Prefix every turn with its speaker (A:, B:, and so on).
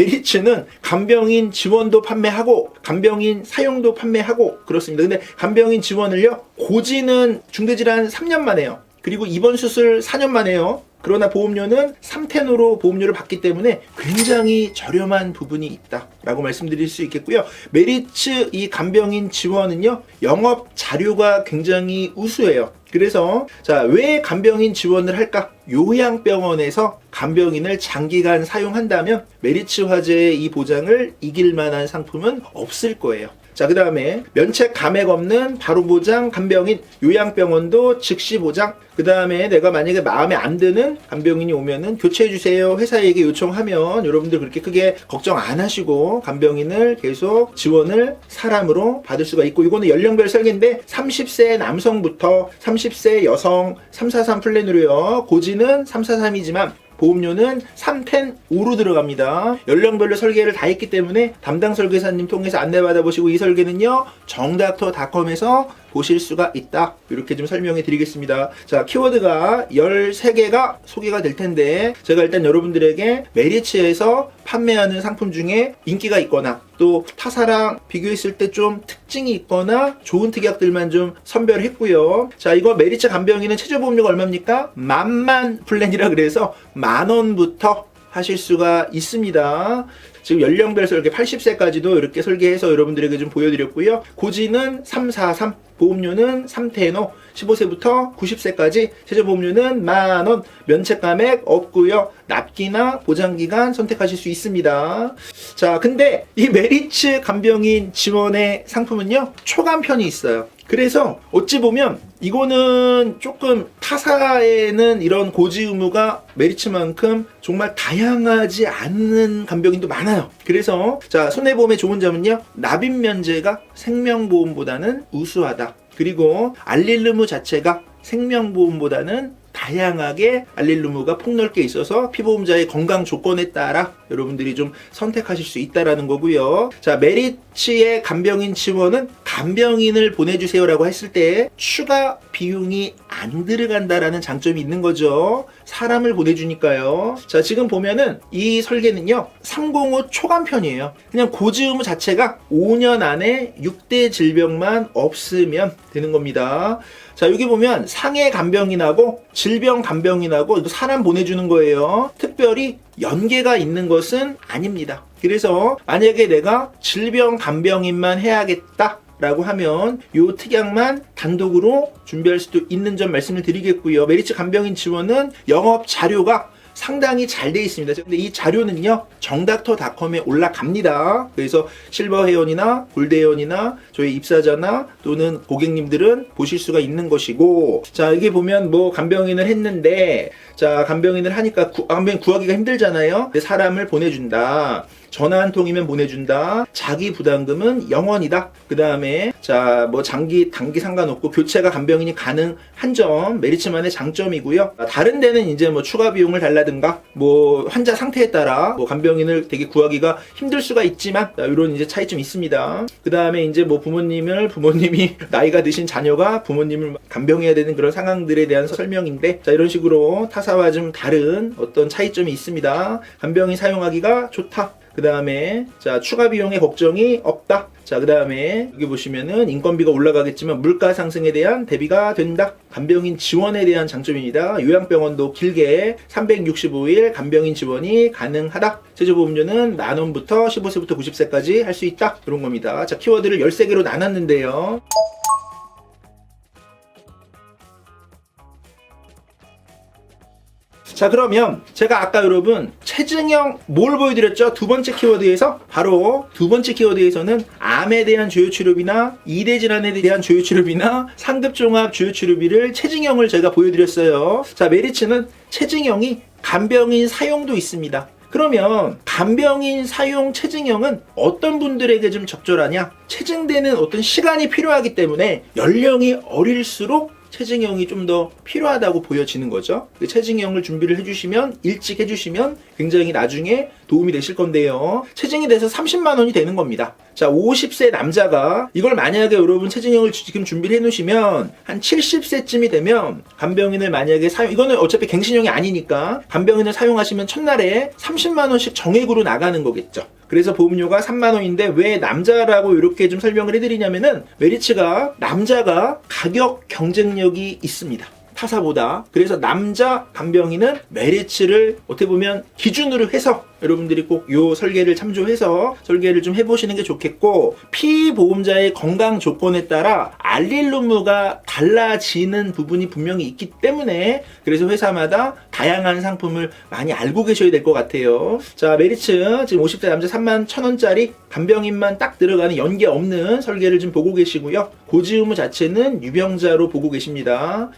A: 메리츠는 간병인 지원도 판매하고 간병인 사용도 판매하고 그렇습니다. 근데 간병인 지원을요 고지는 중대질환 3년 만에요. 그리고 입원 수술 4년 만에요. 그러나 보험료는 3텐으로 보험료를 받기 때문에 굉장히 저렴한 부분이 있다라고 말씀드릴 수 있겠고요. 메리츠 이 간병인 지원은요 영업 자료가 굉장히 우수해요. 그래서 자 왜 간병인 지원을 할까? 요양병원에서 간병인을 장기간 사용한다면 메리츠 화재의 이 보장을 이길 만한 상품은 없을 거예요. 자, 그 다음에 면책 감액 없는 바로 보장 간병인 요양병원도 즉시 보장. 그 다음에 내가 만약에 마음에 안 드는 간병인이 오면은 교체해 주세요. 회사에게 요청하면 여러분들 그렇게 크게 걱정 안 하시고 간병인을 계속 지원을 사람으로 받을 수가 있고 이거는 연령별 설계인데 30세 남성부터 30세 여성 343 플랜으로요. 고지는 343이지만 보험료는 3텐 5로 들어갑니다. 연령별로 설계를 다 했기 때문에 담당 설계사님 통해서 안내받아 보시고 이 설계는요. 정닥터닷컴에서 보실 수가 있다. 이렇게 좀 설명해 드리겠습니다. 자, 키워드가 13개가 소개가 될 텐데 제가 일단 여러분들에게 메리츠에서 판매하는 상품 중에 인기가 있거나 또 타사랑 비교했을 때 좀 특징이 있거나 좋은 특약들만 좀 선별했고요. 자, 이거 메리츠 간병인은 최저 보험료가 얼마입니까? 만만 플랜이라 그래서 만 원부터 하실 수가 있습니다. 지금 이렇게 80세까지도 이렇게 설계해서 여러분들에게 좀 보여드렸고요. 고지는 343, 보험료는 3테노, 15세부터 90세까지 최저 보험료는 만원, 면책 감액 없고요. 납기나 보장기간 선택하실 수 있습니다. 자, 근데 이 메리츠 간병인 지원의 상품은요, 초간편이 있어요. 그래서 어찌 보면 이거는 조금 타사에는 이런 고지 의무가 메리츠만큼 정말 다양하지 않는 간병인도 많아요. 그래서 자 손해보험의 좋은 점은요 납입 면제가 생명보험보다는 우수하다. 그리고 알릴르무 자체가 생명보험보다는 다양하게 알릴루무가 폭넓게 있어서 피보험자의 건강 조건에 따라 여러분들이 좀 선택하실 수 있다라는 거고요. 자, 메리츠의 간병인 지원은 간병인을 보내주세요라고 했을 때 추가 비용이 안 들어간다라는 장점이 있는 거죠. 사람을 보내주니까요. 자, 지금 보면은 이 설계는요, 305 초간편이에요. 그냥 고지 의무 자체가 5년 안에 6대 질병만 없으면 되는 겁니다. 자, 여기 보면 상해 간병인하고 질병 간병인하고 이거 사람 보내주는 거예요. 특별히 연계가 있는 것은 아닙니다. 그래서 만약에 내가 질병 간병인만 해야겠다. 라고 하면 요 특약만 단독으로 준비할 수도 있는 점 말씀을 드리겠고요. 메리츠 간병인 지원은 영업 자료가 상당히 잘 돼 있습니다. 근데 이 자료는요, 정닥터닷컴에 올라갑니다. 그래서 실버 회원이나 골드 회원이나 저희 입사자나 또는 고객님들은 보실 수가 있는 것이고, 자, 여기 보면 뭐 간병인을 했는데, 자, 간병인을 하니까 구, 간병인 구하기가 힘들잖아요. 사람을 보내준다. 전화 한 통이면 보내준다. 자기 부담금은 0원이다. 그 다음에 자 뭐 장기 단기 상관없고 교체가 간병인이 가능한 점 메리츠만의 장점이고요. 다른 데는 이제 뭐 추가 비용을 달라든가 뭐 환자 상태에 따라 뭐 간병인을 되게 구하기가 힘들 수가 있지만 자, 이런 이제 차이점이 있습니다. 그 다음에 이제 뭐 부모님을 부모님이 나이가 드신 자녀가 부모님을 간병해야 되는 그런 상황들에 대한 설명인데 자 이런 식으로 타사와 좀 다른 어떤 차이점이 있습니다. 간병인 사용하기가 좋다. 그 다음에 자 추가 비용의 걱정이 없다. 자 그 다음에 여기 보시면은 인건비가 올라가겠지만 물가 상승에 대한 대비가 된다. 간병인 지원에 대한 장점입니다. 요양병원도 길게 365일 간병인 지원이 가능하다. 제조보험료는 만 원부터 15세부터 90세까지 할 수 있다. 그런 겁니다. 자 키워드를 13개로 나눴는데요. 자 그러면 제가 아까 여러분 체증형 뭘 보여드렸죠? 두 번째 키워드에서 바로 두 번째 키워드에서는 암에 대한 주요 치료비나 이대 질환에 대한 주요 치료비나 상급 종합 주요 치료비를 체증형을 제가 보여드렸어요. 자 메리츠는 체증형이 간병인 사용도 있습니다. 그러면 간병인 사용 체증형은 어떤 분들에게 좀 적절하냐? 체증되는 어떤 시간이 필요하기 때문에 연령이 어릴수록 체증형이 좀 더 필요하다고 보여지는 거죠. 그 체증형을 준비를 해주시면 일찍 해주시면 굉장히 나중에 도움이 되실 건데요. 체증이 돼서 30만 원이 되는 겁니다. 자, 50세 남자가 이걸 만약에 여러분 체증형을 지금 준비를 해 놓으시면 한 70세쯤이 되면 간병인을 만약에 사용 이거는 어차피 갱신형이 아니니까 간병인을 사용하시면 첫날에 30만 원씩 정액으로 나가는 거겠죠. 그래서 보험료가 3만 원인데 왜 남자라고 이렇게 좀 설명을 해드리냐면은 메리츠가 남자가 가격 경쟁력이 있습니다. 타사보다 그래서 남자 간병인은 메리츠를 어떻게 보면 기준으로 해서 여러분들이 꼭 요 설계를 참조해서 설계를 좀 해보시는 게 좋겠고 피보험자의 건강 조건에 따라 알릴루무가 달라지는 부분이 분명히 있기 때문에 그래서 회사마다 다양한 상품을 많이 알고 계셔야 될 것 같아요. 자 메리츠 지금 50대 남자 3만 1천 원짜리 간병인만 딱 들어가는 연계 없는 설계를 좀 보고 계시고요. 고지 의무 자체는 유병자로 보고 계십니다.